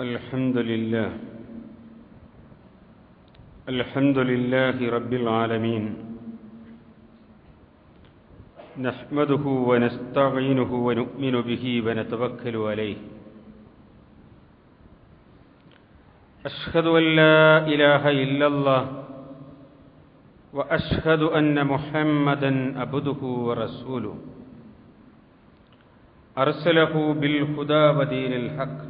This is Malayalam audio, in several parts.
الحمد لله. الحمد لله رب العالمين. نحمده ونستعينه ونؤمن به ونتوكل عليه. أشهد أن لا إله إلا الله وأشهد أن محمدا عبده ورسوله. أرسله بالهدى ودين الحق.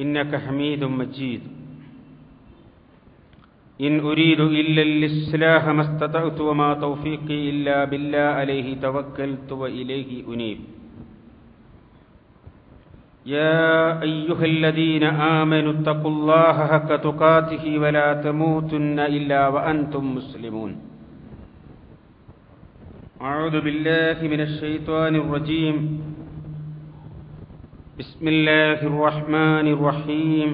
إنك حميد مجيد. إن أريد إلا الإصلاح ما استطعت وما توفيقي إلا بالله عليه توكلت وإليه أنيب. يا أيها الذين آمنوا اتقوا الله حق تقاته ولا تموتن إلا وأنتم مسلمون. أعوذ بالله من الشيطان الرجيم. بسم الله الرحمن الرحيم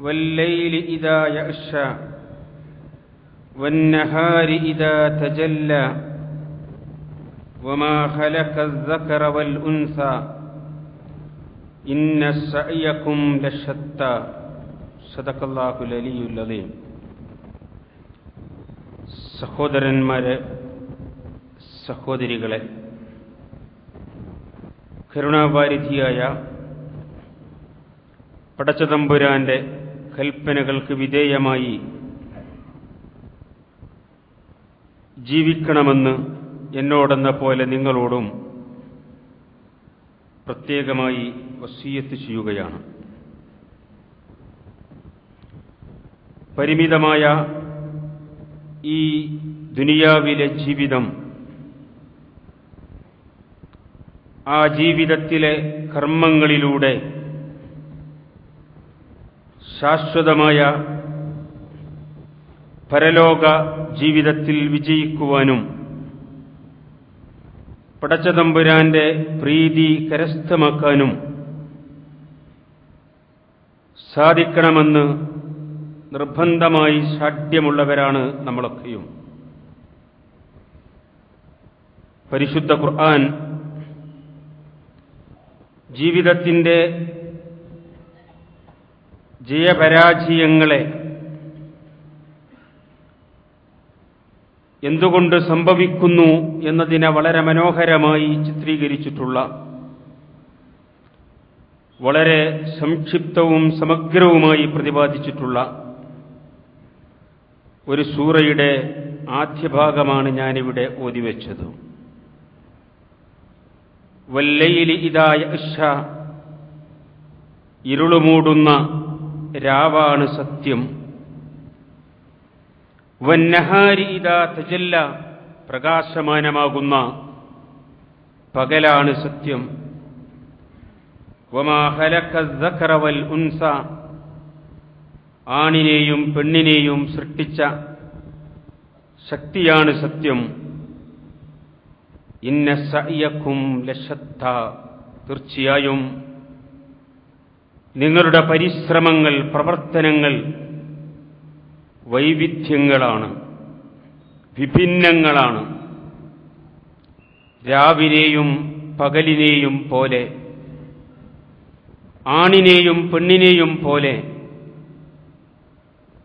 والليل إذا يغشى والنهار إذا تجلى وما خلق الذكر والأنثى إن سعيكم لشتى صدق الله العلي العظيم സഹോദരന്മാരെ സഹോദരികളെ കരുണാവാരിധിയായ പടച്ചതമ്പുരാന്റെ കൽപ്പനകൾക്ക് വിധേയമായി ജീവിക്കണമെന്ന് എന്നോടെന്ന പോലെ നിങ്ങളോടും പ്രത്യേകമായി വസീയത്ത് ചെയ്യുകയാണ്. പരിമിതമായ ഈ ദുനിയാവിലെ ജീവിതം ആ ജീവിതത്തിലെ കർമ്മങ്ങളിലൂടെ ശാശ്വതമായ പരലോക ജീവിതത്തിൽ വിജയിക്കുവാനും പടച്ചതമ്പുരാന്റെ പ്രീതി കരസ്ഥമാക്കാനും സാധിക്കണമെന്ന് നിർബന്ധമായി സാധ്യമുള്ളവരാണ് നമ്മളൊക്കെയും. പരിശുദ്ധ ഖുർആൻ ജീവിതത്തിന്റെ ജയപരാജയങ്ങളെ എന്തുകൊണ്ട് സംഭവിക്കുന്നു എന്നതിനെ വളരെ മനോഹരമായി ചിത്രീകരിച്ചിട്ടുള്ള വളരെ സംക്ഷിപ്തവും സമഗ്രവുമായി പ്രതിപാദിച്ചിട്ടുള്ള ഒരു സൂറയുടെ ആദ്യ ഭാഗമാണ് ഞാനിവിടെ ഓതിവെച്ചത്. വല്ലയിലി ഇതായ ഇഷ ഇരുളുമൂടുന്ന രാവാണ് സത്യം. വന്നഹാരി ഇതാ തജല്ല പ്രകാശമാനമാകുന്ന പകലാണ് സത്യം. വമാഹലക്കറവൽ ഉൻസ. ആണിനെയും പെണ്ണിനെയും സൃഷ്ടിച്ച ശക്തിയാണ് സത്യം. ഇന്ന സയ്യക്കും ലശത്ത. തീർച്ചയായും നിങ്ങളുടെ പരിശ്രമങ്ങൾ പ്രവർത്തനങ്ങൾ വൈവിധ്യങ്ങളാണ് വിഭിന്നങ്ങളാണ്. രാവിലെയും പകലിനെയും പോലെ ആണിനെയും പെണ്ണിനെയും പോലെ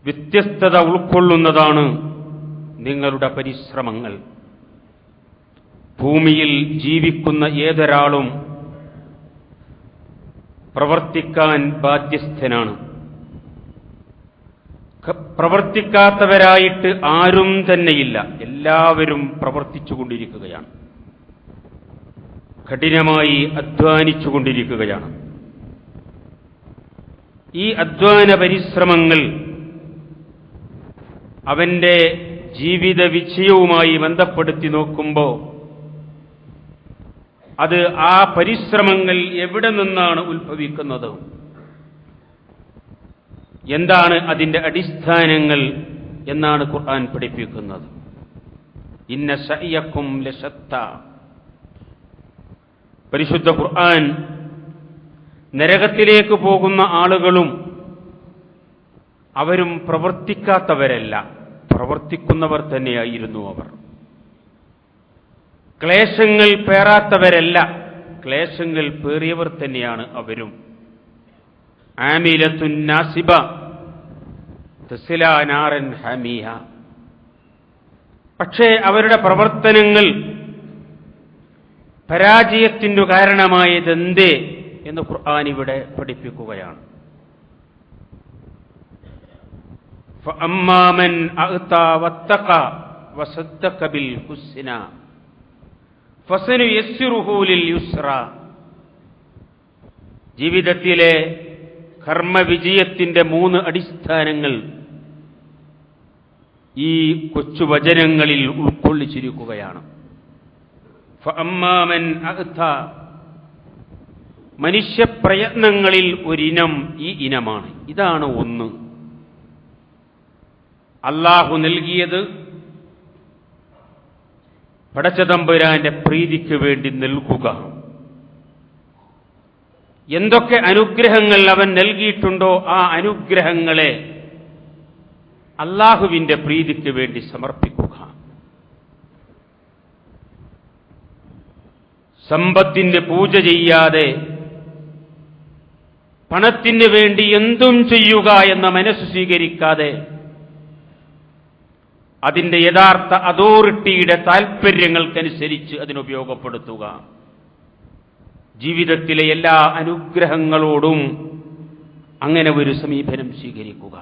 വ്യത്യസ്തത ഉൾക്കൊള്ളുന്നതാണ് നിങ്ങളുടെ പരിശ്രമങ്ങൾ. ഭൂമിയിൽ ജീവിക്കുന്ന ഏതൊരാളും പ്രവർത്തിക്കാൻ ബാധ്യസ്ഥനാണ്. പ്രവർത്തിക്കാത്തവരായിട്ട് ആരും തന്നെയില്ല. എല്ലാവരും പ്രവർത്തിച്ചുകൊണ്ടിരിക്കുകയാണ്. കഠിനമായി അധ്വാനിച്ചുകൊണ്ടിരിക്കുകയാണ്. ഈ അധ്വാന പരിശ്രമങ്ങൾ അവന്റെ ജീവിത വിജയവുമായി ബന്ധപ്പെടുത്തി നോക്കുമ്പോൾ അത് ആ പരിശ്രമങ്ങൾ എവിടെ നിന്നാണ് ഉത്ഭവിക്കുന്നത്? എന്താണ് അതിന്റെ അടിസ്ഥാനങ്ങൾ എന്നാണ് ഖുർആൻ പഠിപ്പിക്കുന്നത്? ഇന്ന സയ്യക്കും ലശത്ത. പരിശുദ്ധ ഖുർആൻ നരകത്തിലേക്ക് പോകുന്ന ആളുകളും അവരും പ്രവർത്തിക്കാത്തവരല്ല. പ്രവർത്തിക്കുന്നവർ തന്നെയായിരുന്നു അവർ. ക്ലേശങ്ങൾ പേറാത്തവരല്ല. ക്ലേശങ്ങൾ പേറിയവർ തന്നെയാണ് അവരും. ആമിലത്തുന്നാസിബ തസിലാനാറൻ ഹമിയ പക്ഷേ അവരുടെ പ്രവർത്തനങ്ങൾ പരാജയത്തിന്റെ കാരണമായതെന്തേ എന്ന് ഖുർആൻ ഇവിടെ പഠിപ്പിക്കുകയാണ്. അമ്മാമൻ അഹ്ത വത്തക വസദ്ദ കബിൽ ഹുസിന. ഫസനു യസ്റുഹൂലിൽ യുസ്ര. ജീവിതത്തിലെ കർമ്മവിജയത്തിന്റെ മൂന്ന് അടിസ്ഥാനങ്ങൾ ഈ കൊച്ചു വചനങ്ങളിൽ ഉൾക്കൊള്ളിച്ചിരിക്കുകയാണ്. അമ്മാമൻ അഹ്ത. മനുഷ്യപ്രയത്നങ്ങളിൽ ഒരിനം ഈ ഇനമാണ്. ഇതാണ് ഒന്ന്. അള്ളാഹു നൽകിയത് പടച്ചതമ്പുരാന്റെ പ്രീതിക്ക് വേണ്ടി നൽകുക എന്തൊക്കെ അനുഗ്രഹങ്ങൾ അവൻ നൽകിയിട്ടുണ്ടോ ആ അനുഗ്രഹങ്ങളെ അള്ളാഹുവിന്റെ പ്രീതിക്ക് വേണ്ടി സമർപ്പിക്കുക. സമ്പത്തിന്റെ പൂജ ചെയ്യാതെ പണത്തിന് വേണ്ടി എന്തും ചെയ്യുക എന്ന മനസ്സ് സ്വീകരിക്കാതെ അതിന്റെ യഥാർത്ഥ അതോറിറ്റിയുടെ താൽപ്പര്യങ്ങൾക്കനുസരിച്ച് അതിനുപയോഗപ്പെടുത്തുക ജീവിതത്തിലെ എല്ലാ അനുഗ്രഹങ്ങളോടും അങ്ങനെ ഒരു സമീപനം സ്വീകരിക്കുക.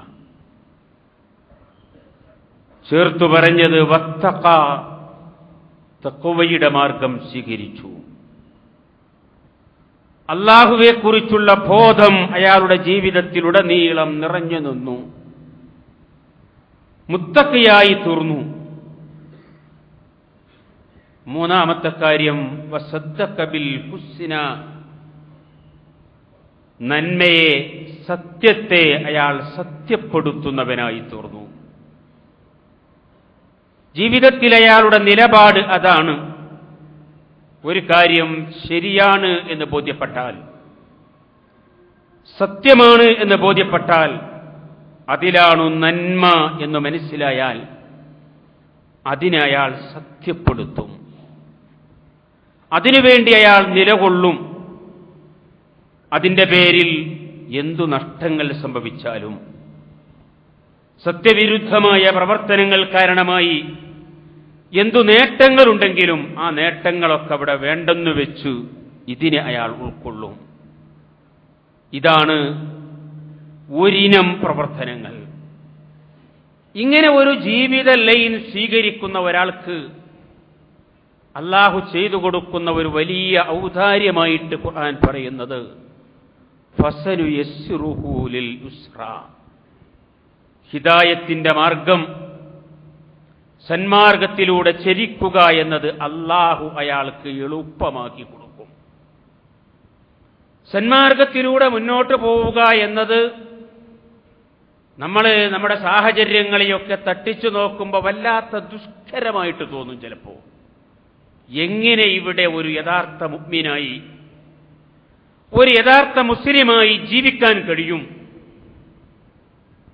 ചേർത്തു പറഞ്ഞത് വത്തക്ക തക്കുവയുടെ മാർഗം സ്വീകരിച്ചു. അള്ളാഹുവെക്കുറിച്ചുള്ള ബോധം അയാളുടെ ജീവിതത്തിലുടനീളം നിറഞ്ഞു നിന്നു. മുത്തക്കയായി തീർന്നു. മൂന്നാമത്തെ കാര്യം വസദ്ദക്കബിൽ ഹുസ്സിന നന്മയെ സത്യത്തെ അയാൾ സത്യപ്പെടുത്തുന്നവനായി തീർന്നു. ജീവിതത്തിൽ അയാളുടെ നിലപാട് അതാണ്. ഒരു കാര്യം ശരിയാണ് എന്ന് ബോധ്യപ്പെട്ടാൽ സത്യമാണ് എന്ന് ബോധ്യപ്പെട്ടാൽ അതിലാണു നന്മ എന്ന് മനസ്സിലായാൽ അതിനെ അയാൾ സത്യപ്പെടുത്തും. അതിനുവേണ്ടി അയാൾ നിലകൊള്ളും. അതിന്റെ പേരിൽ എന്തു നഷ്ടങ്ങൾ സംഭവിച്ചാലും. സത്യവിരുദ്ധമായ പ്രവർത്തനങ്ങൾ കാരണമായി എന്തു നേട്ടങ്ങളുണ്ടെങ്കിലും ആ നേട്ടങ്ങളൊക്കെ അവിടെ വേണ്ടെന്ന് വെച്ചു ഇതിനെ അയാൾ ഉൾക്കൊള്ളും. ഇതാണ് ഒരിനം പ്രവർത്തനങ്ങൾ. ഇങ്ങനെ ഒരു ജീവിത ലൈൻ സ്വീകരിക്കുന്ന ഒരാൾക്ക് അള്ളാഹു ചെയ്തു കൊടുക്കുന്ന ഒരു വലിയ ഔദാര്യമായിട്ട് ഖുർആൻ പറയുന്നത് ഫസനു യസ്റുഹൂലിൽ യുസ്ര. ഹിദായത്തിന്റെ മാർഗം സന്മാർഗത്തിലൂടെ ചരിക്കുക എന്നത് അള്ളാഹു അയാൾക്ക് എളുപ്പമാക്കി കൊടുക്കും. സന്മാർഗത്തിലൂടെ മുന്നോട്ട് പോവുക എന്നത് നമ്മൾ നമ്മുടെ സാഹചര്യങ്ങളെയൊക്കെ തട്ടിച്ചു നോക്കുമ്പോൾ വല്ലാത്ത ദുഷ്കരമായിട്ട് തോന്നും ചിലപ്പോൾ എങ്ങനെ ഇവിടെ ഒരു യഥാർത്ഥ മുഗ്മിനായി ഒരു യഥാർത്ഥ മുസ്ലിമായി ജീവിക്കാൻ കഴിയും?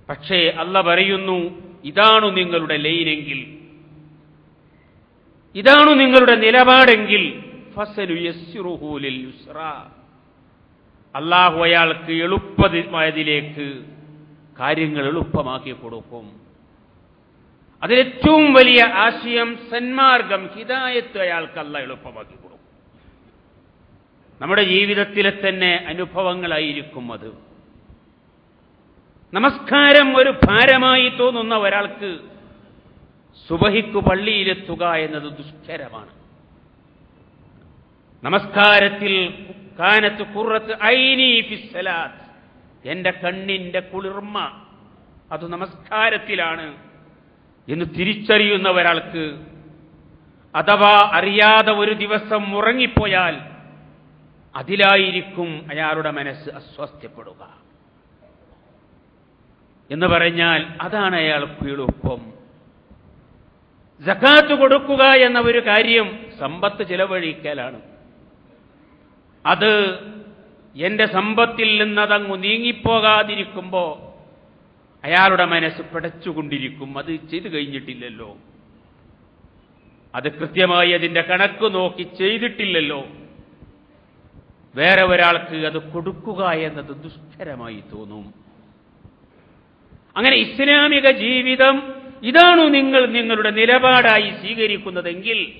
പക്ഷേ അല്ല പറയുന്നു ഇതാണു നിങ്ങളുടെ ലൈനെങ്കിൽ. ഇതാണു നിങ്ങളുടെ നിലപാടെങ്കിൽ. ഫസലു അള്ളാഹു അയാൾക്ക് എളുപ്പമായതിലേക്ക് കാര്യങ്ങൾ എളുപ്പമാക്കി കൊടുക്കും. അതിലേറ്റവും വലിയ ആശയം സന്മാർഗം ഹിതായത്ത് അയാൾക്കല്ല എളുപ്പമാക്കി കൊടുക്കും. നമ്മുടെ ജീവിതത്തിലെ തന്നെ അനുഭവങ്ങളായിരിക്കും അത്. നമസ്കാരം ഒരു ഭാരമായി തോന്നുന്ന ഒരാൾക്ക് സുബഹിക്കു പള്ളിയിലെത്തുക എന്നത് ദുഷ്കരമാണ്. നമസ്കാരത്തിൽ കാനത്ത് കുറത്ത് ഐനി ഫിസ്സലാത്ത്. എന്റെ കണ്ണിന്റെ കുളിർമ അത് നമസ്കാരത്തിലാണ് എന്ന് തിരിച്ചറിയുന്ന ഒരാൾക്ക് അഥവാ അറിയാതെ ഒരു ദിവസം ഉറങ്ങിപ്പോയാൽ അതിലായിരിക്കും അയാളുടെ മനസ്സ് അസ്വസ്ഥപ്പെടുക. എന്ന് പറഞ്ഞാൽ അതാണ് അയാൾ എളുപ്പം. ജക്കാത്ത് കൊടുക്കുക എന്ന ഒരു കാര്യം സമ്പത്ത് ചിലവഴിക്കലാണ്. അത് എന്റെ സമ്പത്തിൽ നിന്നതങ്ങു നീങ്ങിപ്പോകാതിരിക്കുമ്പോ അയാളുടെ മനസ്സ് പിടച്ചുകൊണ്ടിരിക്കും. അത് ചെയ്തു കഴിഞ്ഞിട്ടില്ലല്ലോ. അത് കൃത്യമായി അതിന്റെ കണക്ക് നോക്കി ചെയ്തിട്ടില്ലല്ലോ. വേറെ ഒരാൾക്ക് അത് കൊടുക്കുക എന്നത് ദുഷ്കരമായി തോന്നും. അങ്ങനെ ഇസ്ലാമിക ജീവിതം ഇതാണു നിങ്ങൾ നിങ്ങളുടെ നിലപാടായി സ്വീകരിക്കുന്നതെങ്കിൽ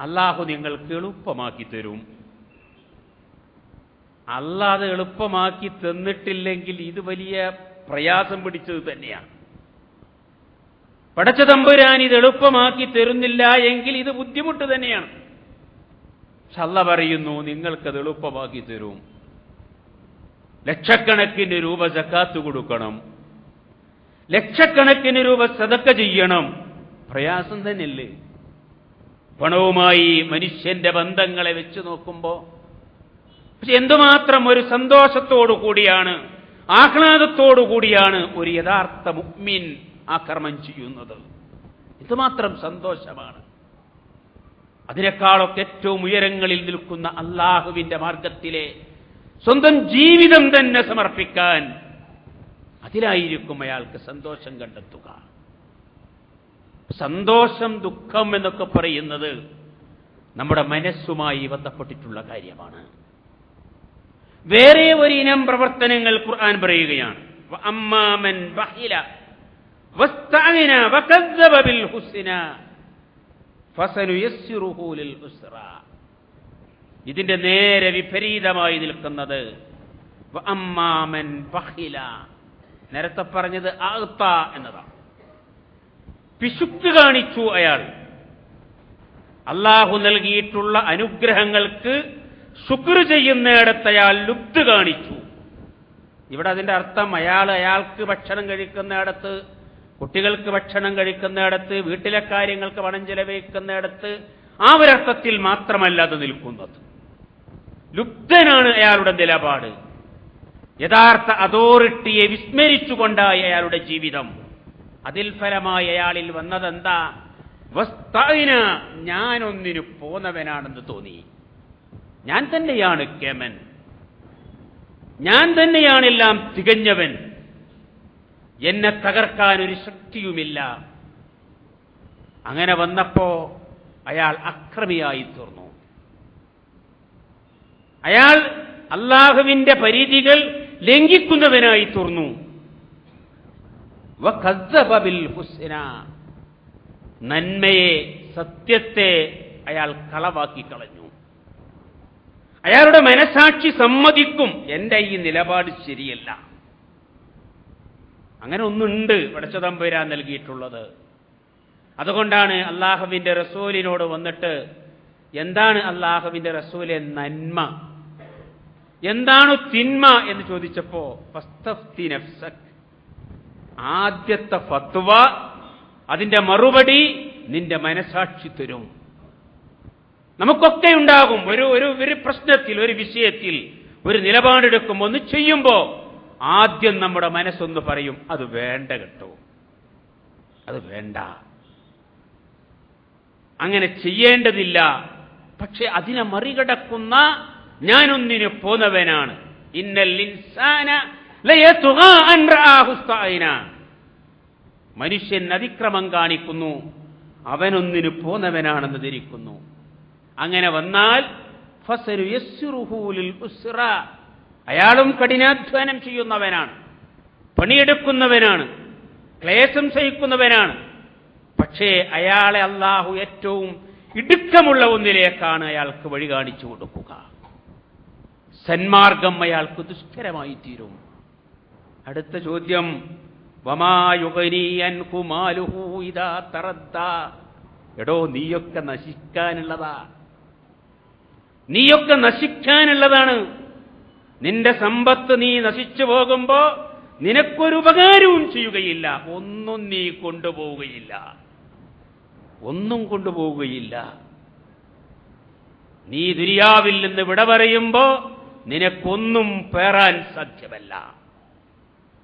അള്ളാഹു നിങ്ങൾക്ക് എളുപ്പമാക്കി തരും. അല്ലാതെ എളുപ്പമാക്കി തന്നിട്ടില്ലെങ്കിൽ ഇത് വലിയ പ്രയാസം പിടിച്ചത് തന്നെയാണ്. പടച്ച തമ്പുരാൻ ഇത് എളുപ്പമാക്കി തരുന്നില്ല എങ്കിൽ ഇത് ബുദ്ധിമുട്ട് തന്നെയാണ്. ചല്ല പറയുന്നു നിങ്ങൾക്കത് എളുപ്പമാക്കി തരും. ലക്ഷക്കണക്കിന് രൂപ ജക്കാത്ത് കൊടുക്കണം. ലക്ഷക്കണക്കിന് രൂപ സതക്ക ചെയ്യണം. പ്രയാസം തന്നെയല്ലേ? പണവുമായി മനുഷ്യന്റെ ബന്ധങ്ങളെ വെച്ച് നോക്കുമ്പോ പക്ഷെ എന്തുമാത്രം ഒരു സന്തോഷത്തോടു കൂടിയാണ് ആഹ്ലാദത്തോടു കൂടിയാണ് ഒരു യഥാർത്ഥ മുക്മിൻ ആ കർമ്മം ചെയ്യുന്നത്? എന്തുമാത്രം സന്തോഷമാണ്? അതിനേക്കാളൊക്കെ ഏറ്റവും ഉയരങ്ങളിൽ നിൽക്കുന്ന അള്ളാഹുവിന്റെ മാർഗത്തിലെ സ്വന്തം ജീവിതം തന്നെ സമർപ്പിക്കാൻ അതിലായിരിക്കും അയാൾക്ക് സന്തോഷം കണ്ടെത്തുക. സന്തോഷം ദുഃഖം എന്നൊക്കെ പറയുന്നത് നമ്മുടെ മനസ്സുമായി ബന്ധപ്പെട്ടിട്ടുള്ള കാര്യമാണ്. വേറെ ഒരു ഇനം പ്രവർത്തനങ്ങൾ ഖുർആൻ പറയുകയാണ്. അമ്മാമൻ ബഹില ബിൽ ലിൽ ഇതിന്റെ നേരെ വിപരീതമായി നിൽക്കുന്നത് അമ്മാമൻ ബഹില നേരത്തെ പറഞ്ഞത് ആത്ത എന്നതാണ്. പിശുക്ക് കാണിച്ചു അയാൾ. അള്ളാഹു നൽകിയിട്ടുള്ള അനുഗ്രഹങ്ങൾക്ക് ശുക്ർ ചെയ്യുന്നിടത്ത് അയാൾ ലുപ്ത് കാണിച്ചു. ഇവിടെ അതിന്റെ അർത്ഥം അയാൾ അയാൾക്ക് ഭക്ഷണം കഴിക്കുന്നിടത്ത് കുട്ടികൾക്ക് ഭക്ഷണം കഴിക്കുന്നിടത്ത് വീട്ടിലെ കാര്യങ്ങൾക്ക് പണം ചെലവഴിക്കുന്നിടത്ത് ആ ഒരർത്ഥത്തിൽ മാത്രമല്ല അത് നിൽക്കുന്നത്. ലുപ്തനാണ് അയാളുടെ നിലപാട്. യഥാർത്ഥ അതോറിറ്റിയെ വിസ്മരിച്ചുകൊണ്ടായി അയാളുടെ ജീവിതം. അതിൽ ഫലമായി അയാളിൽ വന്നതെന്താ? വസ്തൈന ഞാനൊന്നിനു പോന്നവനാണെന്ന് തോന്നി. ഞാൻ തന്നെയാണ് കേമൻ. ഞാൻ തന്നെയാണെല്ലാം തികഞ്ഞവൻ. എന്നെ തകർക്കാൻ ഒരു ശക്തിയുമില്ല. അങ്ങനെ വന്നപ്പോ അയാൾ അക്രമിയായി തീർന്നു. അയാൾ അള്ളാഹുവിന്റെ പരിധികൾ ലംഘിക്കുന്നവനായി തീർന്നു. ഹുസ്ന. നന്മയെ സത്യത്തെ അയാൾ കളവാക്കി കളഞ്ഞു അയാളുടെ മനസാക്ഷി സമ്മതിക്കും. എന്റെ ഈ നിലപാട് ശരിയല്ല. അങ്ങനെ ഒന്നുണ്ട് പടച്ചതമ്പുരാൻ നൽകിയിട്ടുള്ളത്. അതുകൊണ്ടാണ് അള്ളാഹുവിന്റെ റസൂലിനോട് വന്നിട്ട് എന്താണ് അള്ളാഹുവിന്റെ റസൂലെ നന്മ? എന്താണ് തിന്മ എന്ന് ചോദിച്ചപ്പോ ആദ്യത്തെ ഫത്വ അതിന്റെ മറുപടി നിന്റെ മനസാക്ഷി തരും. നമുക്കൊക്കെ ഉണ്ടാകും. ഒരു ഒരു ഒരു പ്രശ്നത്തിൽ ഒരു വിഷയത്തിൽ ഒരു നിലപാടെടുക്കും ഒന്ന് ചെയ്യുമ്പോൾ ആദ്യം നമ്മുടെ മനസ്സൊന്ന് പറയും അത് വേണ്ട കേട്ടോ. അത് വേണ്ട. അങ്ങനെ ചെയ്യേണ്ടതില്ല. പക്ഷെ അതിനെ മറികടക്കുന്ന ഞാനൊന്നിന് പോന്നവനാണ്. മനുഷ്യൻ അതിക്രമം കാണിക്കുന്നു. അവനൊന്നിന് പോന്നവനാണെന്ന് ധരിക്കുന്നു. അങ്ങനെ വന്നാൽ. അയാളും കഠിനാധ്വാനം ചെയ്യുന്നവനാണ്. പണിയെടുക്കുന്നവനാണ്. ക്ലേശം സഹിക്കുന്നവനാണ്. പക്ഷേ അയാളെ അള്ളാഹു ഏറ്റവും ഇടുക്കമുള്ള ഒന്നിലേക്കാണ് അയാൾക്ക് വഴി കാണിച്ചു കൊടുക്കുക. സന്മാർഗം അയാൾക്ക് ദുഷ്കരമായി തീരും. അടുത്ത ചോദ്യം. എടോ നീയൊക്കെ നശിക്കാനുള്ളതാ. നീയൊക്കെ നശിക്കാനുള്ളതാണ്. നിന്റെ സമ്പത്ത് നീ നശിച്ചു പോകുമ്പോ നിനക്കൊരു ഉപകാരവും ചെയ്യുകയില്ല. ഒന്നും നീ കൊണ്ടുപോവുകയില്ല. ഒന്നും കൊണ്ടുപോവുകയില്ല. നീ ദുരിയാവിൽ നിന്ന് വിട പറയുമ്പോ നിനക്കൊന്നും പേറാൻ സാധ്യമല്ല.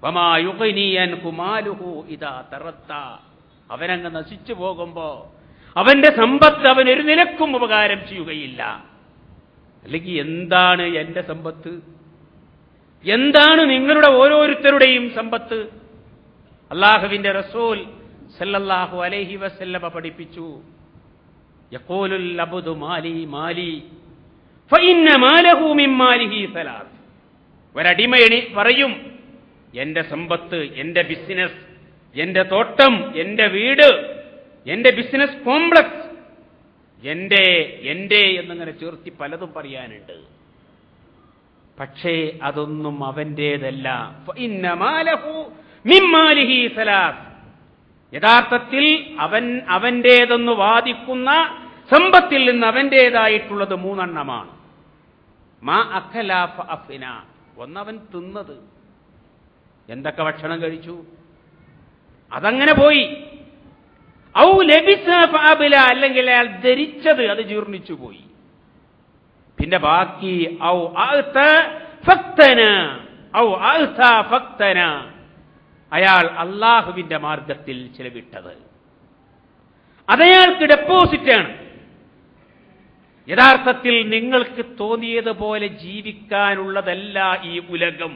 വമാ കുമാലുഹു ഇതാ തറത്ത. അവനങ്ങ് നശിച്ചു പോകുമ്പോ അവന്റെ സമ്പത്ത് അവനൊരു നിനക്കും ഉപകാരം ചെയ്യുകയില്ല. അല്ലെങ്കിൽ എന്താണ് എന്റെ സമ്പത്ത്? എന്താണ് നിങ്ങളുടെ ഓരോരുത്തരുടെയും സമ്പത്ത്? അള്ളാഹുവിന്റെ റസൂൽ സല്ലല്ലാഹു അലൈഹി വസല്ലമ പഠിപ്പിച്ചു. യഖൂലുൽ മാലി മാലി ഫഇന്ന മാലഹു മിൻ മാലിഹി പറയും എന്റെ സമ്പത്ത് എന്റെ ബിസിനസ് എന്റെ തോട്ടം എന്റെ വീട് എന്റെ ബിസിനസ് കോംപ്ലക്സ്. എന്റെ എന്റെ എന്നിങ്ങനെ ചേർത്തി പലതും പറയാനുണ്ട്. പക്ഷേ അതൊന്നും അവന്റേതല്ല. യഥാർത്ഥത്തിൽ അവൻ അവന്റേതെന്ന് വാദിക്കുന്ന സമ്പത്തിൽ നിന്ന് അവന്റേതായിട്ടുള്ളത് മൂന്നെണ്ണമാണ്. മാ അഖലാഫ അഫിന. ഒന്നവൻ തിന്നത്. എന്തൊക്കെ ഭക്ഷണം കഴിച്ചു? അതങ്ങനെ പോയി. ഔ ലഭിച്ച ഫഅബില അല്ലെങ്കിൽ അയാൾ ധരിച്ചത് അത് ജീർണിച്ചു പോയി. പിന്നെ ബാക്കി ഔ ഫക്തന ഔ ഫക്തന. അയാൾ അള്ളാഹുവിന്റെ മാർഗത്തിൽ ചിലവിട്ടത്. അതയാൾക്ക് ഡെപ്പോസിറ്റാണ് യഥാർത്ഥത്തിൽ നിങ്ങൾക്ക് തോന്നിയതുപോലെ ജീവിക്കാനുള്ളതല്ല ഈ ഉലകം.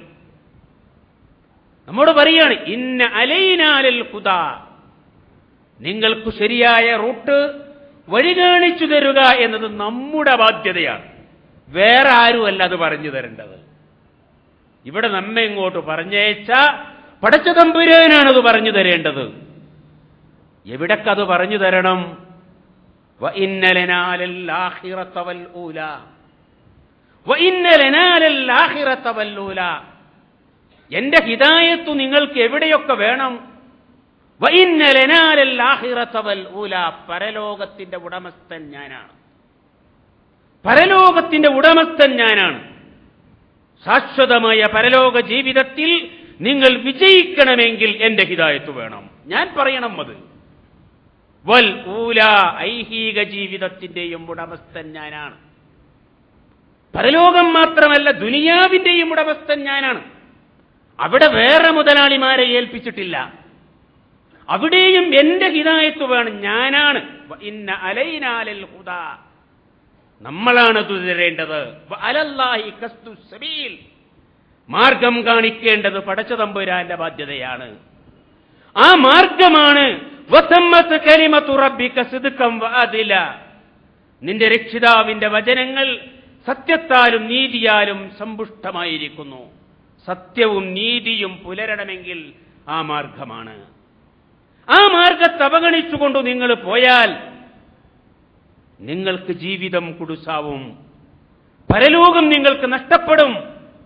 നമ്മോട് പറയാണ് ഇന്ന അലൈനാലൽ ഹുദ. നിങ്ങൾക്ക് ശരിയായ റൂട്ട് വഴി കാണിച്ചു തരുക എന്നത് നമ്മുടെ ബാധ്യതയാണ്. വേറെ ആരുമല്ല അത് പറഞ്ഞു തരേണ്ടത്. ഇവിടെ നമ്മെ ഇങ്ങോട്ട് പറഞ്ഞയച്ച പടച്ച തമ്പുരാനാണ് അത് പറഞ്ഞു തരേണ്ടത്. എവിടക്കത് പറഞ്ഞു തരണം? എന്റെ ഹിതായത്വം നിങ്ങൾക്ക് എവിടെയൊക്കെ വേണം? പരലോകത്തിന്റെ ഉടമസ്ഥൻ ഞാനാണ്. പരലോകത്തിന്റെ ഉടമസ്ഥൻ ഞാനാണ്. ശാശ്വതമായ പരലോക ജീവിതത്തിൽ നിങ്ങൾ വിജയിക്കണമെങ്കിൽ എന്റെ ഹിദായത്ത് വേണം. ഞാൻ പറയണം അത്. വൽ ഊല ഐഹിക ജീവിതത്തിന്റെയും ഉടമസ്ഥൻ ഞാനാണ്. പരലോകം മാത്രമല്ല ദുനിയാവിന്റെയും ഉടമസ്ഥൻ ഞാനാണ്. അവിടെ വേറെ മുതലാളിമാരെ ഏൽപ്പിച്ചിട്ടില്ല. അവിടെയും എന്റെ ഹിതായത്ത് വേണം. ഞാനാണ്. ഇന്ന അലൈനാലൽ ഹുദ. നമ്മളാണ് തുടരേണ്ടത് അലല്ലാഹി കസ്തു സബീൽ. മാർഗം കാണിക്കേണ്ടത് പടച്ച തമ്പുരാന്റെ ബാധ്യതയാണ്. ആ മാർഗമാണ്. നിന്റെ രക്ഷിതാവിന്റെ വചനങ്ങൾ സത്യത്താലും നീതിയാലും സമ്പുഷ്ടമായിരിക്കുന്നു. സത്യവും നീതിയും പുലരണമെങ്കിൽ ആ മാർഗമാണ്. ആ മാർഗത്തെ അവഗണിച്ചുകൊണ്ട് നിങ്ങൾ പോയാൽ നിങ്ങൾക്ക് ജീവിതം കുടുസാവും. പരലോകം നിങ്ങൾക്ക് നഷ്ടപ്പെടും.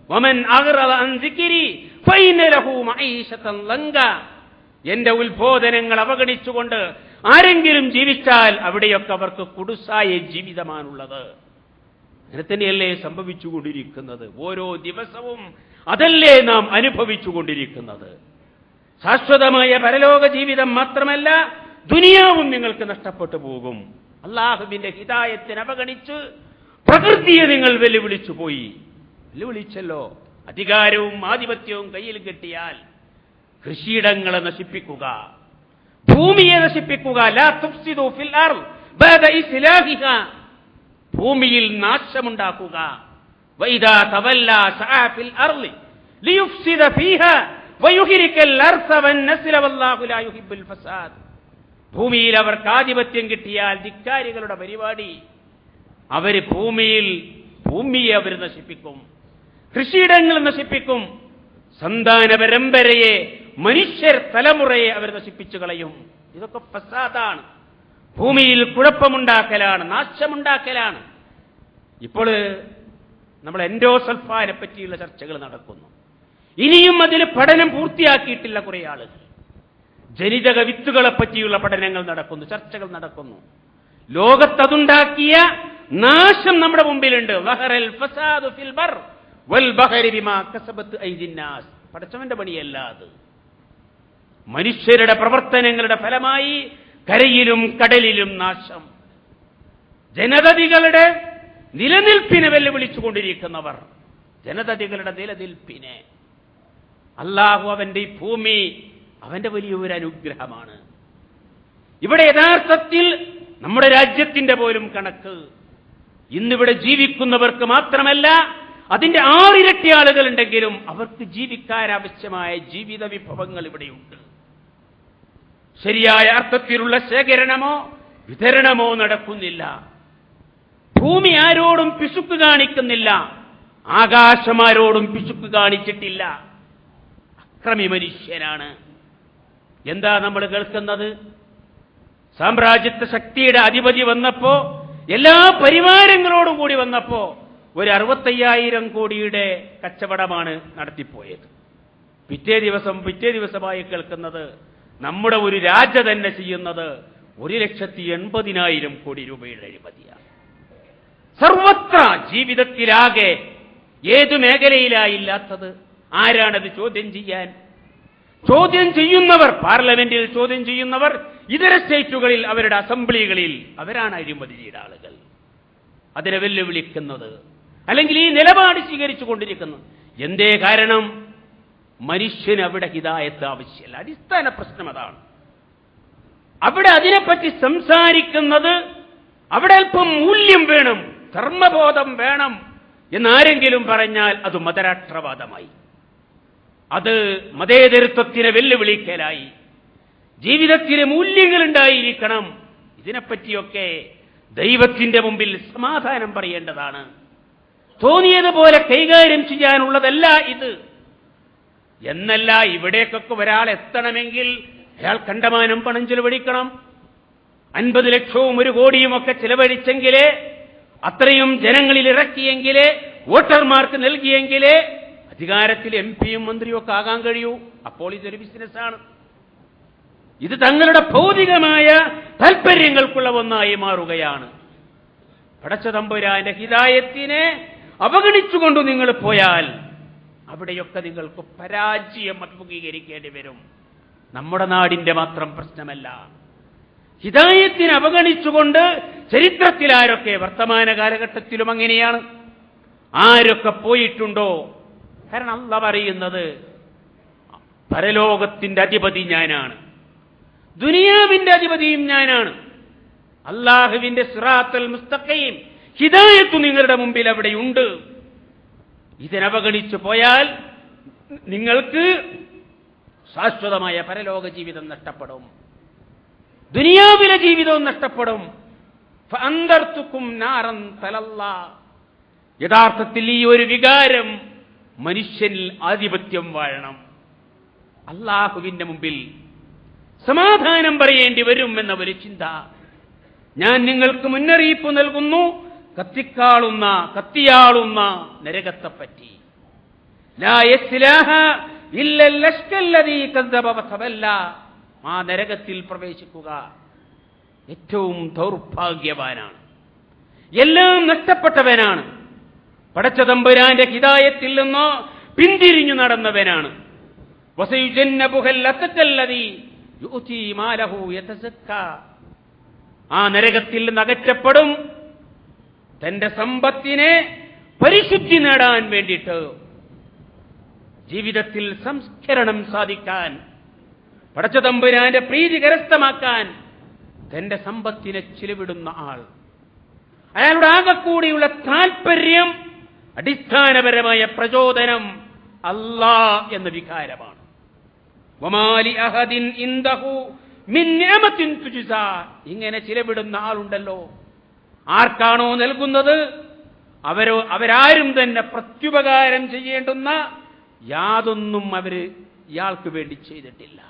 വമൻ എന്റെ ഉത്ബോധനങ്ങൾ അവഗണിച്ചുകൊണ്ട് ആരെങ്കിലും ജീവിച്ചാൽ അവിടെയൊക്കെ അവർക്ക് കുടുസായ ജീവിതമാണുള്ളത്. അങ്ങനെ തന്നെയല്ലേ സംഭവിച്ചുകൊണ്ടിരിക്കുന്നത്. ഓരോ ദിവസവും അതല്ലേ നാം അനുഭവിച്ചുകൊണ്ടിരിക്കുന്നത്. ശാശ്വതമായ പരലോക ജീവിതം മാത്രമല്ല ദുനിയാവും നിങ്ങൾക്ക് നഷ്ടപ്പെട്ടു പോകും. അള്ളാഹുവിന്റെ ഹിതായത്തിന് അവഗണിച്ച് പ്രകൃതിയെ നിങ്ങൾ വെല്ലുവിളിച്ചു പോയി. വെല്ലുവിളിച്ചല്ലോ. അധികാരവും ആധിപത്യവും കയ്യിൽ കിട്ടിയാൽ കൃഷിയിടങ്ങളെ നശിപ്പിക്കുക ഭൂമിയെ നശിപ്പിക്കുക. ഭൂമിയിൽ നാശമുണ്ടാക്കുക. വൈദാ അർളി ലിയുഫ്സിദ ഭൂമിയിൽ അവർക്ക് ആധിപത്യം കിട്ടിയാൽ ധിക്കാരികളുടെ പരിപാടി. അവർ ഭൂമിയിൽ ഭൂമിയെ അവർ നശിപ്പിക്കും. കൃഷിയിടങ്ങൾ നശിപ്പിക്കും. സന്താന പരമ്പരയെ മനുഷ്യർ തലമുറയെ അവർ നശിപ്പിച്ചു കളയും. ഇതൊക്കെ ഫസാദാണ്. ഭൂമിയിൽ കുഴപ്പമുണ്ടാക്കലാണ് നാശമുണ്ടാക്കലാണ്. ഇപ്പോൾ നമ്മൾ എൻഡോസൽഫാനെ പറ്റിയുള്ള ചർച്ചകൾ നടക്കുന്നു. ഇനിയും അതിൽ പഠനം പൂർത്തിയാക്കിയിട്ടില്ല കുറെ ആളുകൾ ജനിതക വിത്തുകളെ പറ്റിയുള്ള പഠനങ്ങൾ നടക്കുന്നു ചർച്ചകൾ നടക്കുന്നു. ലോകത്തതുണ്ടാക്കിയ നാശം നമ്മുടെ മുമ്പിലുണ്ട്. പടച്ചവന്റെ പണിയല്ല അത്. മനുഷ്യരുടെ പ്രവർത്തനങ്ങളുടെ ഫലമായി കരയിലും കടലിലും നാശം. ജനതതികളുടെ നിലനിൽപ്പിനെ വെല്ലുവിളിച്ചുകൊണ്ടിരിക്കുന്നവർ. ജനതതികളുടെ നിലനിൽപ്പിനെ. അള്ളാഹു അവന്റെ ഈ ഭൂമി അവന്റെ വലിയൊരു അനുഗ്രഹമാണ്. ഇവിടെ യഥാർത്ഥത്തിൽ നമ്മുടെ രാജ്യത്തിന്റെ പോലും കണക്ക്. ഇന്നിവിടെ ജീവിക്കുന്നവർക്ക് മാത്രമല്ല അതിന്റെ ആറിരട്ടി ആളുകൾ ഉണ്ടെങ്കിലും അവർക്ക് ജീവിക്കാനാവശ്യമായ ജീവിത വിഭവങ്ങൾ ഇവിടെയുണ്ട്. ശരിയായ അർത്ഥത്തിലുള്ള ശേഖരണമോ വിതരണമോ നടക്കുന്നില്ല. ഭൂമി ആരോടും പിശുക്ക് കാണിക്കുന്നില്ല. ആകാശമാരോടും പിശുക്ക് കാണിച്ചിട്ടില്ല. അക്രമി മനുഷ്യനാണ്. എന്താ നമ്മൾ കേൾക്കുന്നത്? സാമ്രാജ്യത്വ ശക്തിയുടെ അധിപതി വന്നപ്പോ എല്ലാ പരിവാരങ്ങളോടും കൂടി വന്നപ്പോ ഒരു അറുപത്തയ്യായിരം കോടിയുടെ കച്ചവടമാണ് നടത്തിപ്പോയത്. പിറ്റേ ദിവസം പിറ്റേ ദിവസമായി കേൾക്കുന്നത് നമ്മുടെ ഒരു രാജ തന്നെ ചെയ്യുന്നത് ഒരു ലക്ഷത്തി എൺപതിനായിരം കോടി രൂപയുടെ അഴിമതിയാണ്. സർവത്ര ജീവിതത്തിലാകെ ഏതു മേഖലയിലായില്ലാത്തത് ആരാണത് ചോദ്യം ചെയ്യാൻ? ചോദ്യം ചെയ്യുന്നവർ പാർലമെന്റിൽ ചോദ്യം ചെയ്യുന്നവർ ഇതര സ്റ്റേറ്റുകളിൽ അവരുടെ അസംബ്ലികളിൽ അവരാണ് അഴിമതിയുടെ ആളുകൾ. അതിനെ വെല്ലുവിളിക്കുന്നത്. അല്ലെങ്കിൽ ഈ നിലപാട് സ്വീകരിച്ചു കൊണ്ടിരിക്കുന്നു. എന്തേ കാരണം? മനുഷ്യന് അവിടെ ഹിതായത്ത് ആവശ്യമല്ല. അടിസ്ഥാന പ്രശ്നം അതാണ്. അവിടെ അതിനെപ്പറ്റി സംസാരിക്കുന്നത് അവിടെ അല്പം മൂല്യം വേണം ധർമ്മബോധം വേണം എന്നാരെങ്കിലും പറഞ്ഞാൽ അത് മതരാഷ്ട്രവാദമായി. അത് മതേതരത്വത്തിനെ വെല്ലുവിളിക്കലായി. ജീവിതത്തിലെ മൂല്യങ്ങൾ ഉണ്ടായിരിക്കണം ഇതിനെപ്പറ്റിയൊക്കെ ദൈവത്തിന്റെ മുമ്പിൽ സമാധാനം പറയേണ്ടതാണ്. തോന്നിയതുപോലെ കൈകാര്യം ചെയ്യാനുള്ളതല്ല ഇത്. എന്നല്ല ഇവിടേക്കൊക്കെ ഒരാൾ എത്തണമെങ്കിൽ അയാൾ കണ്ടമാനം പണം ചെലവഴിക്കണം. അൻപത് ലക്ഷവും ഒരു കോടിയും ഒക്കെ ചെലവഴിച്ചെങ്കിലേ അത്രയും ജനങ്ങളിൽ ഇറക്കിയെങ്കിലേ വോട്ടർമാർക്ക് നൽകിയെങ്കിലേ അധികാരത്തിൽ എം പിയും മന്ത്രിയും ഒക്കെ ആകാൻ കഴിയൂ. അപ്പോൾ ഇതൊരു ബിസിനസ്സാണ്. ഇത് തങ്ങളുടെ ഭൗതികമായ താൽപ്പര്യങ്ങൾക്കുള്ള ഒന്നായി മാറുകയാണ്. പടച്ച തമ്പുരാന്റെ ഹിതായത്തിനെ അവഗണിച്ചുകൊണ്ട് നിങ്ങൾ പോയാൽ അവിടെയൊക്കെ നിങ്ങൾക്ക് പരാജയം അഭിമുഖീകരിക്കേണ്ടി വരും. നമ്മുടെ നാടിന്റെ മാത്രം പ്രശ്നമല്ല. ഹിതായത്തിനെ അവഗണിച്ചുകൊണ്ട് ചരിത്രത്തിൽ ആരൊക്കെ വർത്തമാന കാലഘട്ടത്തിലും അങ്ങനെയാണ്? ആരൊക്കെ പോയിട്ടുണ്ടോ? കാരണം അല്ല പറയുന്നത് പരലോകത്തിന്റെ അധിപതി ഞാനാണ്. ദുനിയാവിന്റെ അധിപതിയും ഞാനാണ്. അള്ളാഹുവിന്റെ സിറാത്തൽ മുസ്തഖയും ഹിദായത്തു നിങ്ങളുടെ മുമ്പിൽ അവിടെയുണ്ട്. ഇതിനവഗണിച്ചു പോയാൽ നിങ്ങൾക്ക് ശാശ്വതമായ പരലോക ജീവിതം നഷ്ടപ്പെടും. ദുനിയാവിലെ ജീവിതവും നഷ്ടപ്പെടും. അന്തർത്തുക്കും നാറൻ തലല്ല യഥാർത്ഥത്തിൽ ഈ ഒരു വികാരം മനുഷ്യനിൽ ആധിപത്യം വാഴണം. അള്ളാഹുവിന്റെ മുമ്പിൽ സമാധാനം പറയേണ്ടി വരും എന്ന ഒരു ചിന്ത. ഞാൻ നിങ്ങൾക്ക് മുന്നറിയിപ്പ് നൽകുന്നു. കത്തിക്കാളുന്ന കത്തിയാളുന്ന നരകത്തെപ്പറ്റി. ആ നരകത്തിൽ പ്രവേശിക്കുക ഏറ്റവും ദൗർഭാഗ്യവാനാണ്. എല്ലാം നഷ്ടപ്പെട്ടവനാണ്. പടച്ച തമ്പുരാന്റെ ഹിതായത്തിൽ നിന്നോ പിന്തിരിഞ്ഞു നടന്നവനാണ്. ആ നരകത്തിൽ നകറ്റപ്പെടും തന്റെ സമ്പത്തിനെ പരിശുദ്ധി നേടാൻ വേണ്ടിയിട്ട്. ജീവിതത്തിൽ സംസ്കരണം സാധിക്കാൻ പടച്ചതമ്പുരാന്റെ പ്രീതി കരസ്ഥമാക്കാൻ തന്റെ സമ്പത്തിനെ ചിലവിടുന്ന ആൾ. അയാളുടെ ആകെക്കൂടിയുള്ള താൽപര്യം അടിസ്ഥാനപരമായ പ്രചോദനം അല്ലാ എന്ന വികാരമാണ്. ഇങ്ങനെ ചിലവിടുന്ന ആളുണ്ടല്ലോ. ആർക്കാണോ നൽകുന്നത്? അവരോ അവരാരും തന്നെ പ്രത്യുപകാരം ചെയ്യേണ്ടുന്ന യാതൊന്നും അവർ ഇയാൾക്ക് വേണ്ടി ചെയ്തിട്ടില്ല.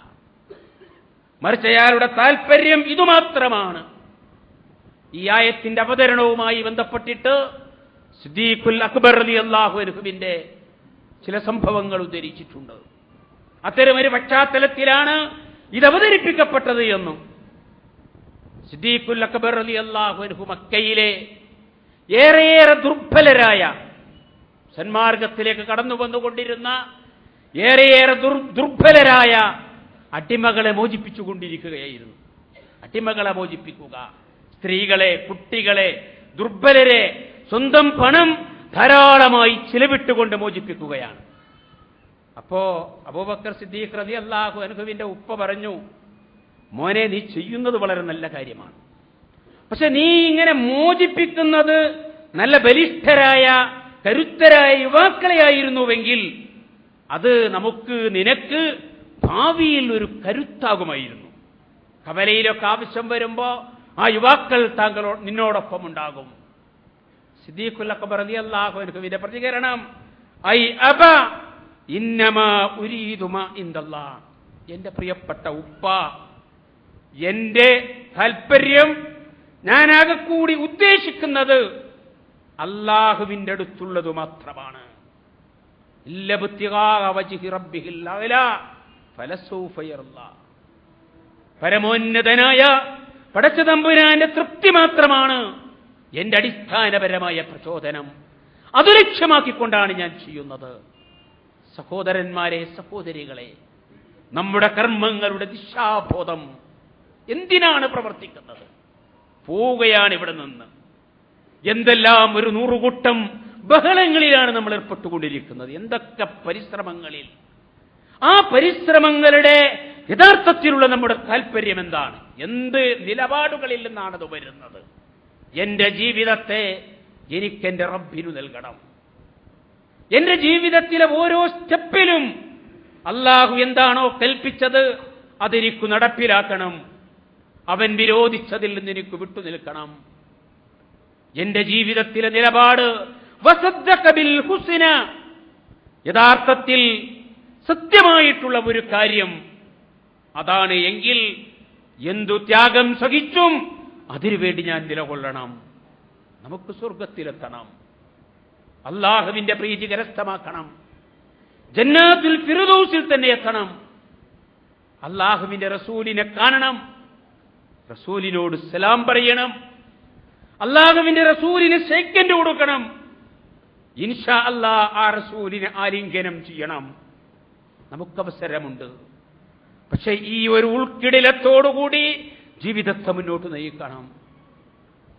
മറിച്ച് അയാളുടെ താല്പര്യം ഇതുമാത്രമാണ്. ഈ ആയത്തിന്റെ അവതരണവുമായി ബന്ധപ്പെട്ടിട്ട് സിദ്ദീഖുൽ അക്ബർ അലി അള്ളാഹു അനുഹുവിന്റെ ചില സംഭവങ്ങൾ ഉദ്ധരിച്ചിട്ടുണ്ട്. അത്തരമൊരു പശ്ചാത്തലത്തിലാണ് ഇത് അവതരിപ്പിക്കപ്പെട്ടത് എന്നും സിദ്ദീഖുൽ അക്ബർ അലി അള്ളാഹു അനുഹു മക്കയിലെ ഏറെയേറെ ദുർബലരായ സന്മാർഗത്തിലേക്ക് കടന്നു വന്നുകൊണ്ടിരുന്ന ഏറെയേറെ ദുർ ദുർബലരായ അടിമകളെ മോചിപ്പിച്ചുകൊണ്ടിരിക്കുകയായിരുന്നു അടിമകളെ മോചിപ്പിക്കുക. സ്ത്രീകളെ കുട്ടികളെ ദുർബലരെ സ്വന്തം പണം ധാരാളമായി ചിലവിട്ടുകൊണ്ട് മോചിപ്പിക്കുകയാണ്. അപ്പോ അബൂബക്കർ സിദ്ദീഖ് റതി അള്ളാഹു അനുഭവിന്റെ ഉപ്പ പറഞ്ഞു മോനെ നീ ചെയ്യുന്നത് വളരെ നല്ല കാര്യമാണ്. പക്ഷെ നീ ഇങ്ങനെ മോചിപ്പിക്കുന്നത് നല്ല ബലിഷ്ഠരായ കരുത്തരായ യുവാക്കളെയായിരുന്നുവെങ്കിൽ അത് നമുക്ക് നിനക്ക് ഭാവിയിൽ ഒരു കരുത്താകുമായിരുന്നു. കവലയിലൊക്കെ ആവശ്യം വരുമ്പോ ആ യുവാക്കൾ താങ്കളോ നിന്നോടൊപ്പം ഉണ്ടാകും സിദ്ദീഖുൽ അക്ബർ റളിയല്ലാഹു അൻഹുവിന്റെ പ്രതികരണം. ഐ അബ ഇന്നമാ ഉരീദുമ ഇൻദല്ലാ എന്റെ പ്രിയപ്പെട്ട ഉപ്പ എന്റെ താല്പര്യം ഞാനാകെ കൂടി ഉദ്ദേശിക്കുന്നത് അള്ളാഹുവിന്റെ അടുത്തുള്ളത് മാത്രമാണ്. പരമോന്നതനായ പടച്ചതമ്പുരാന്റെ തൃപ്തി മാത്രമാണ്. എന്റെ അടിസ്ഥാനപരമായ പ്രചോദനം. അത് ലക്ഷ്യമാക്കിക്കൊണ്ടാണ് ഞാൻ ചെയ്യുന്നത്. സഹോദരന്മാരെ സഹോദരികളെ നമ്മുടെ കർമ്മങ്ങളുടെ ദിശാബോധം എന്തിനാണ് പ്രവർത്തിക്കുന്നത്? പോവുകയാണ് ഇവിടെ നിന്ന്. എന്തെല്ലാം ഒരു നൂറുകൂട്ടം ബഹളങ്ങളിലാണ് നമ്മൾ ഏർപ്പെട്ടുകൊണ്ടിരിക്കുന്നത്? എന്തൊക്കെ പരിശ്രമങ്ങളിൽ? ആ പരിശ്രമങ്ങളുടെ യഥാർത്ഥത്തിലുള്ള നമ്മുടെ താല്പര്യം എന്താണ്? എന്ത് നിലപാടുകളിൽ നിന്നാണത് വരുന്നത്? എന്റെ ജീവിതത്തെ എനിക്കെന്റെ റബ്ബിനു നൽകണം. എന്റെ ജീവിതത്തിലെ ഓരോ സ്റ്റെപ്പിലും അള്ളാഹു എന്താണോ കൽപ്പിച്ചത് അതെനിക്ക് നടപ്പിലാക്കണം. അവൻ വിരോധിച്ചതിൽ നിന്ന് എനിക്ക് വിട്ടുനിൽക്കണം എന്റെ ജീവിതത്തിലെ നിലപാട് ഹുസ്ന യഥാർത്ഥത്തിൽ സത്യമായിട്ടുള്ള ഒരു കാര്യം. അതാണ് എങ്കിൽ എന്തു ത്യാഗം സഹിച്ചും അതിനുവേണ്ടി ഞാൻ നിലകൊള്ളണം. നമുക്ക് സ്വർഗത്തിലെത്തണം അള്ളാഹുവിന്റെ പ്രീതി കരസ്ഥമാക്കണം. ജന്നാത്തിൽ ഫിറുദൌസിൽ തന്നെ എത്തണം. അള്ളാഹുവിന്റെ റസൂലിനെ കാണണം. റസൂലിനോട് സലാം പറയണം. അള്ളാഹുവിന്റെ റസൂലിന് സെക്കൻഡ് കൊടുക്കണം. ഇൻഷാ അല്ലാ ആ റസൂലിനെ ആലിംഗനം ചെയ്യണം. നമുക്കവസരമുണ്ട്. പക്ഷേ ഈ ഒരു ഉൾക്കിടിലത്തോടുകൂടി ജീവിതത്തെ മുന്നോട്ട് നയിക്കണം.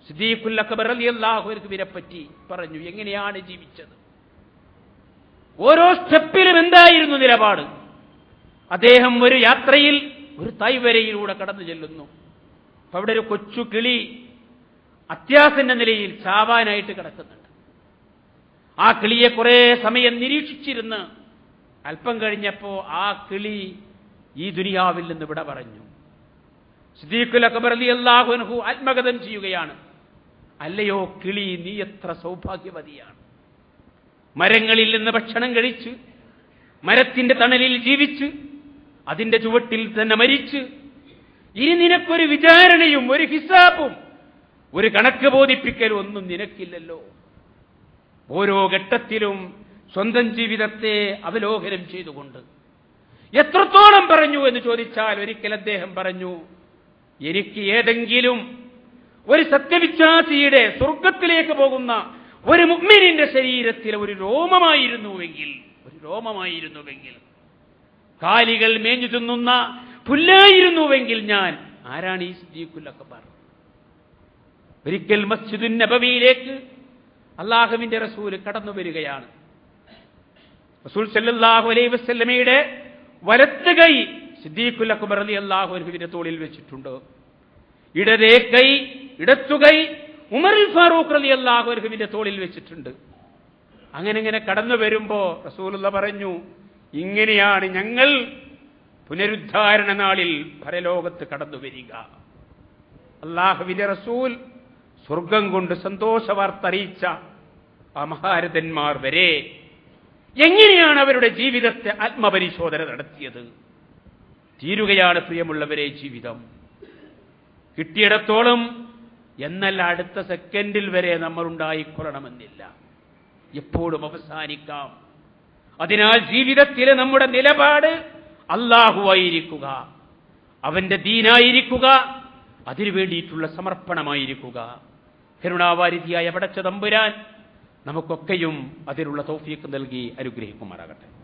സിദ്ദീഖുൽ അക്ബർ റളിയല്ലാഹുവിനെ പറ്റി പറഞ്ഞു എങ്ങനെയാണ് ജീവിച്ചത്? ഓരോ സ്റ്റെപ്പിലും എന്തായിരുന്നു നിലപാട്? അദ്ദേഹം ഒരു യാത്രയിൽ ഒരു തൈവരയിലൂടെ കടന്നു ചെല്ലുന്നു. അവിടെ ഒരു കൊച്ചു കിളി അത്യാസന്ന നിലയിൽ ചാവാനായിട്ട് കിടക്കുന്നുണ്ട്. ആ കിളിയെ കുറെ സമയം നിരീക്ഷിച്ചിരുന്ന് അല്പം കഴിഞ്ഞപ്പോ ആ കിളി ഈ ദുനിയാവിൽ നിന്ന് വിട പറഞ്ഞു. സിദ്ദീഖുൽ അക്ബർ അലി അള്ളാഹുനഹു ആത്മഗതം ചെയ്യുകയാണ്. അല്ലയോ കിളി നീ എത്ര സൗഭാഗ്യവതിയാണ്. മരങ്ങളിൽ നിന്ന് ഭക്ഷണം കഴിച്ച് മരത്തിന്റെ തണലിൽ ജീവിച്ച് അതിന്റെ ചുവട്ടിൽ തന്നെ മരിച്ച് ഇനി നിനക്കൊരു വിചാരണയും ഒരു ഹിസാബും ഒരു കണക്ക് ബോധിപ്പിക്കലും ഒന്നും നിനക്കില്ലല്ലോ. ഓരോ ഘട്ടത്തിലും സ്വന്തം ജീവിതത്തെ അവലോകനം ചെയ്തുകൊണ്ട്. എത്രത്തോളം പറഞ്ഞു എന്ന് ചോദിച്ചാൽ ഒരിക്കൽ അദ്ദേഹം പറഞ്ഞു എനിക്ക് ഏതെങ്കിലും ഒരു സത്യവിശ്വാസിയുടെ സ്വർഗത്തിലേക്ക് പോകുന്ന ഒരു മുഗ്മിനിന്റെ ശരീരത്തിൽ ഒരു രോമമായിരുന്നുവെങ്കിൽ ഒരു രോമമായിരുന്നുവെങ്കിൽ കാലികൾ മേഞ്ഞു തിന്നുന്ന പുല്ലായിരുന്നുവെങ്കിൽ ഞാൻ ആരാണ് ഈ സിദ്ദീഖുൽ അക്ബർ ഒരിക്കൽ മസ്ജിദുൻ നബവിയിലേക്ക് അള്ളാഹുവിന്റെ റസൂൽ കടന്നു വരികയാണ്. റസൂൽ സല്ലാഹു അലൈഹി വസല്ലമയുടെ വലത്ത് അക്ബർ അലി അള്ളാഹുവിന്റെ തോളിൽ വെച്ചിട്ടുണ്ട്. ഇടരേ കൈ ഇടത്തുകൈ ഉമറിൽ ഫാറൂഖ് അലി അള്ളാഹുവിന്റെ തോളിൽ വെച്ചിട്ടുണ്ട്. അങ്ങനെ ഇങ്ങനെ കടന്നു വരുമ്പോ റസൂലുള്ള പറഞ്ഞു ഇങ്ങനെയാണ് ഞങ്ങൾ പുനരുദ്ധാരണ നാളിൽ പരലോകത്ത് കടന്നു വരിക. അള്ളാഹുവിന്റെ റസൂൽ സ്വർഗം കൊണ്ട് സന്തോഷ വാർത്ത അറിയിച്ച ആ മഹാരഥന്മാർ വരെ എങ്ങനെയാണ് അവരുടെ ജീവിതത്തെ ആത്മപരിശോധന നടത്തിയത്? തീരുകയാണ് പ്രിയമുള്ളവരെ ജീവിതം. കിട്ടിയിടത്തോളം എന്നല്ല അടുത്ത സെക്കൻഡിൽ വരെ നമ്മൾ ഉണ്ടായിക്കൊള്ളണമെന്നില്ല. എപ്പോഴും അവസാനിക്കാം. അതിനാൽ ജീവിതത്തിൽ നമ്മുടെ നിലപാട് അള്ളാഹുവായിരിക്കുക. അവന്റെ ദീനായിരിക്കുക. അതിനു വേണ്ടിയിട്ടുള്ള സമർപ്പണമായിരിക്കുക. കരുണാവാരിധിയായ പടച്ച തമ്പുരാൻ നമുക്കൊക്കെയും അതിനുള്ള തൗഫീക്ക് നൽകി അനുഗ്രഹിക്കുമാറാകട്ടെ.